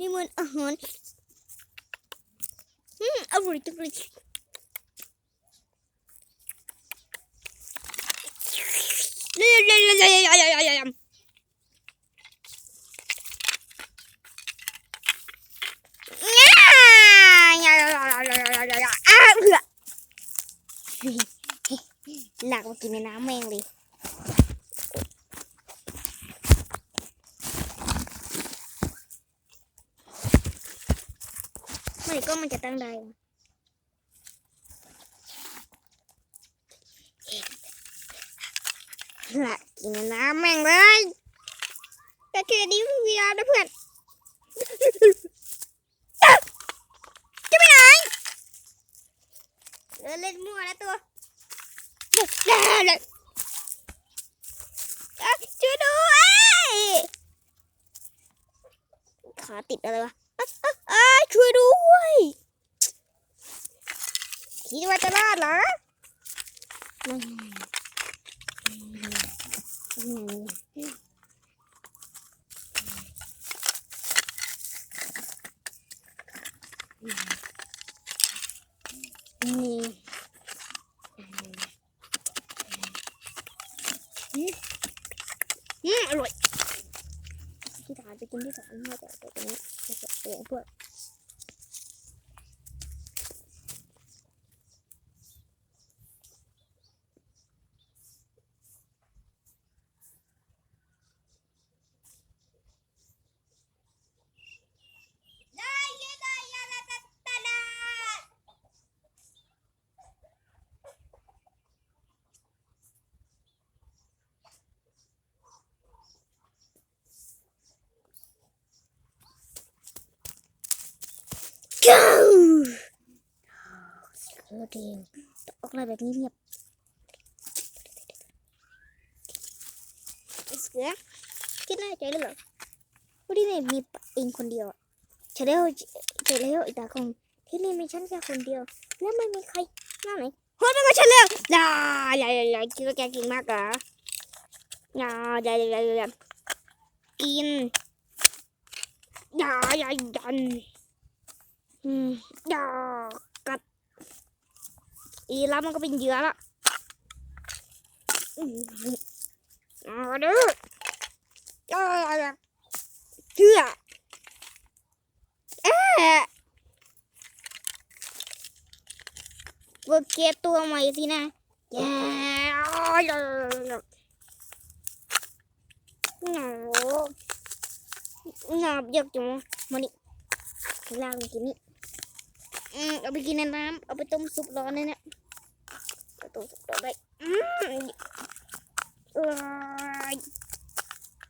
นี่มันอาหารอืมอร่อยจังเลยหลักมากินในน้ำแมงเลย ไม่ก็มันจะตั้งได้ละกินน้ำแม่งเลยแต่ค่นี้ไม่มีแล้วนะเพื่อนจะไปไหนเดินเล่นมั่วแล้วตัวได้เลยช่วยด้วยขาติดอะไรวะ ช่วยด้วย คิดว่าจะรอดเหรอไม่นี่อืมอร่อยที่ฐานไปกินที่ฐานมาแต่ตัวนี้จะเสียงพวก go เออเดียวออกอะไรแบบนี้เงียบเสือคิดน่าใจเลยเหรอวันนี้เนี่ยมีเองคนเดียวเฉลียวเฉลียวอีตาคงที่นี่มีฉันแค่คนเดียว แล้วไม่มีใครหน้าไหนเฮ้ยมันก็เฉลียวอย่าอย่าอย่าอย่าคิดว่าแกเก่งมากเหรออย่าอย่าอย่าอย่ากินอย่าอย่าอย่า อืมอย่ากัด อีแล้วมันก็เป็นเยื่อละอืมเอาเด้อเอาเอาเชื่อเอ๊ะเวิร์กเก็บตัวใหม่สินะแย่เหงาหงาเยอะจังมานี่ล่างกินนี่ อืมเอาไปกินในน้ำเอาไปต้มซุปร้อนเลยเนี่ยต้มซุปร้อนไปอืมเอ้ย